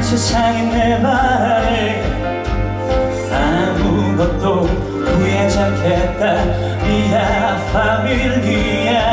세상이 내 말을 아무것도 후회하지 않겠다. 미야 파밀리야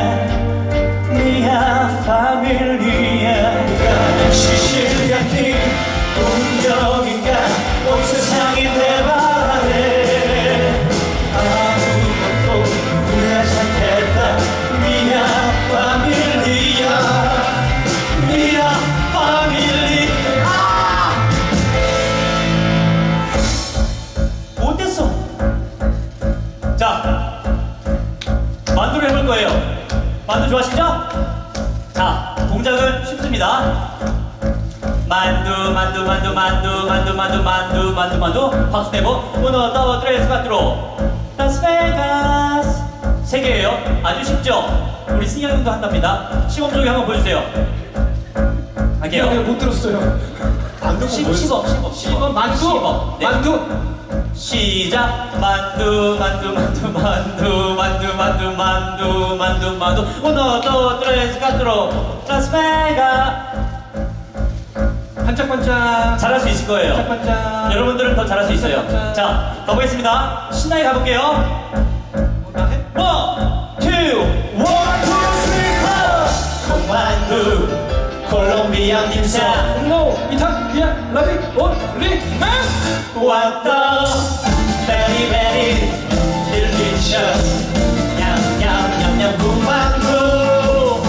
만두 좋아하시죠? 자 동작은 쉽습니다. 만두 만두 만두 만두 만두 만두 만두 만두 만두. 박수 내고 uno dos tres cuatro 라스베가스 세 개예요. 아주 쉽죠? 우리 승현 형도 한답니다. 시범 적용 한번 보여주세요. 할게요. 못 들었어요. 안 듣고 시- 뭘 시범 시범. 시범 만두? 시범. 네. 만두 시작. 만두 만두 만두 만두 만두 만두 만두 만두 만두. uno dos tres cuatro 라스베가 반짝반짝. 잘할 수 있을 거예요. 반짝반짝. 여러분들은 더 잘할 수 있어요. 자 가보겠습니다. 신나게 가볼게요 콜롬비아 김소 No 이탈리아 라비 올리 왔다 베리 베리 딜리셔 냠냠냠냠 군만두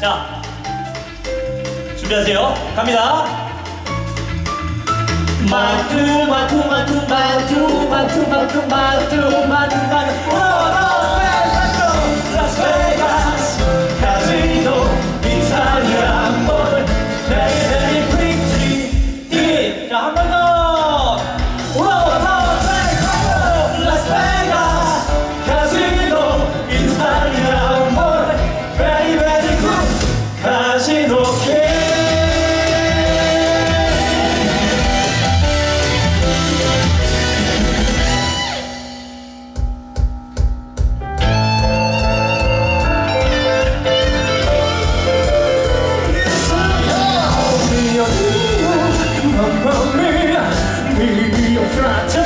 자 준비하세요 갑니다 마투 마투 마투 마투 마투 마투 마투 try to